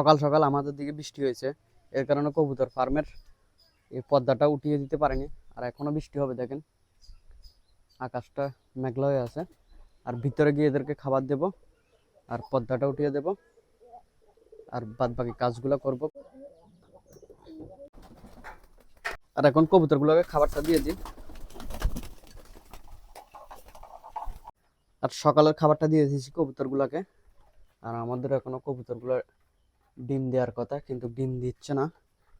সকাল সকাল আমাদের দিকে বৃষ্টি হয়েছে। এর কারণে কবুতর ফার্মের এই পর্দাটা উঠিয়ে দিতে পারেনি। আর এখনও বৃষ্টি হবে, দেখেন। আকাশটা মেঘলা হয়ে আছে। আর ভিতরে গিয়ে এদেরকে খাবার দেব আর পর্দাটা উঠিয়ে দেব। আর বাদ বাকি কাজগুলো করব। আর এখন কবুতরগুলোকে খাবারটা দিয়ে দিই। আর সকালের খাবারটা দিয়ে দিয়েছি কবুতরগুলোকে। আর আমাদের এখনও কবুতরগুলো ডিম দেওয়ার কথা, কিন্তু ডিম দিচ্ছে না।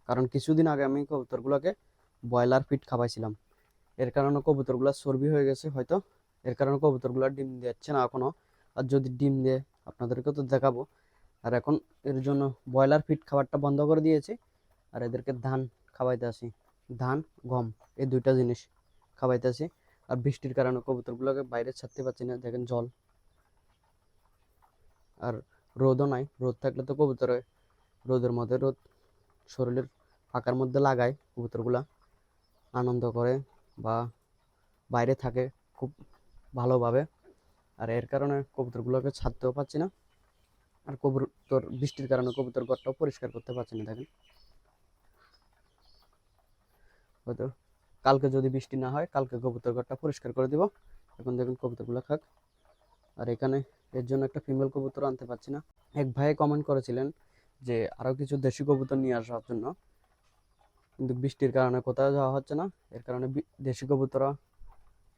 কারণ কিছুদিন আগে আমি কবুতরগুলোকে ব্রয়লার ফিট খাওয়াইছিলাম। এর কারণে কবুতরগুলো চর্বি হয়ে গেছে হয়তো। এর কারণে কবুতরগুলো ডিম দিচ্ছে না এখনও আর যদি ডিম দেয় আপনাদেরকে তো দেখাবো। আর এখন এর জন্য ব্রয়লার ফিট খাবারটা বন্ধ করে দিয়েছি। আর এদেরকে ধান খাওয়াইতে আসি। ধান, গম, এই দুইটা জিনিস খাওয়াইতে আসি। আর বৃষ্টির কারণে কবুতরগুলোকে বাইরে ছাড়তে পারছি না, দেখেন জল। আর রোদও নাই, রোদ থাকলে তো কবুতরে রোদের মধ্যে রোদ শরীরের ফাঁকার মধ্যে লাগায়, কবুতরগুলা আনন্দ করে বা বাইরে থাকে খুব ভালোভাবে। আর এর কারণে কবুতরগুলোকে ছাড়তেও পারছি না। আর কবুতর, বৃষ্টির কারণে কবুতর ঘরটাও পরিষ্কার করতে পারছি না, দেখেন। হয়তো কালকে যদি বৃষ্টি না হয়, কালকে কবুতর ঘরটা পরিষ্কার করে দিব। এখন দেখুন কবুতরগুলো খাক। আর এখানে এর জন্য একটা ফিমেল কবুতর আনতে পারছি না। এক ভাই কমেন্ট করেছিলেন যে আরও কিছু দেশি কবুতর নিয়ে আসার জন্য। কিন্তু বৃষ্টির কারণে কোথাও যাওয়া হচ্ছে না। এর কারণে দেশি কবুতর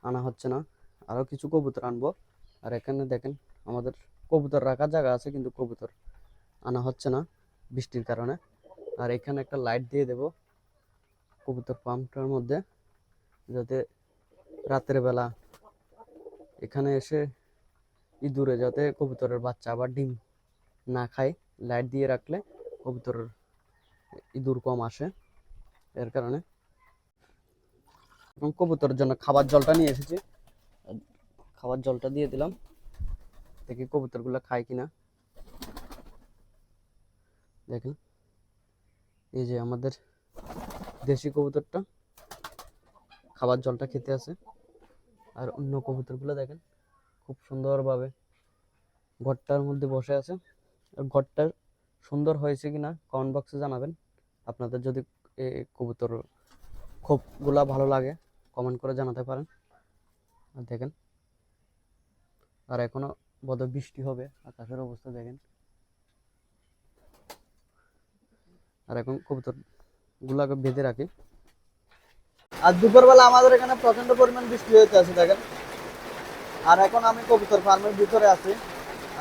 আনা হচ্ছে না। আরও কিছু কবুতর আনব। আর এখানে দেখেন, আমাদের কবুতর রাখার জায়গা আছে, কিন্তু কবুতর আনা হচ্ছে না বৃষ্টির কারণে। আর এখানে একটা লাইট দিয়ে দেব কবুতর পাম্পটার মধ্যে, যাতে রাতের বেলা এখানে এসে ইঁদুরে যাতে কবুতরের বাচ্চা আবার ডিম না খায়, লাইট দিয়ে রাখলে কবুতরের ইঁদুর কম আসে এর কারণে। এবং কবুতরের জন্য খাবার জলটা নিয়ে এসেছি। খাবার জলটা দিয়ে দিলাম। দেখি কবুতরগুলো খায় কিনা। দেখেন, এই যে আমাদের দেশি কবুতরটা, খাবার জলটা খেতে আছে আর অন্য কবুতরগুলো দেখেন খুব সুন্দরভাবে ঘরটার মধ্যে বসে আছে। ঘরটা সুন্দর হয়েছে কি না কমেন্ট বক্সে জানাবেন। আপনাদের যদি এই কবুতর খোপগুলা ভালো লাগে কমেন্ট করে জানাতে পারেন। আর দেখেন, আর এখনও বদ বৃষ্টি হবে, আকাশের অবস্থা দেখেন। আর এখন কবুতর গুলাকে বেঁধে রাখি। আর দুপুরবেলা আমাদের এখানে প্রচণ্ড পরিমাণ বৃষ্টি হতে আছে, দেখেন। আর এখন আমি কবুতর ফার্মের ভিতরে আছি।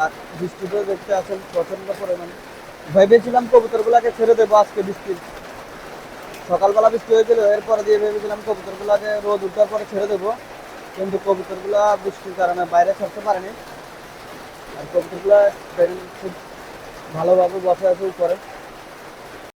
আর বৃষ্টিতে দেখতে আছেন প্রচণ্ড পরিমাণে। ভেবেছিলাম কবুতরগুলাকে ছেড়ে দেবো আজকে বৃষ্টির সকালবেলা বৃষ্টি হয়েছিল, এরপরে দিয়ে ভেবেছিলাম কবুতরগুলাকে রোদ উঠার পরে ছেড়ে দেবো। কিন্তু কবুতরগুলা বৃষ্টির কারণে বাইরে ছাড়তে পারেনি। আর কবুতরগুলা খুব ভালোভাবে বসে আছে উপরে।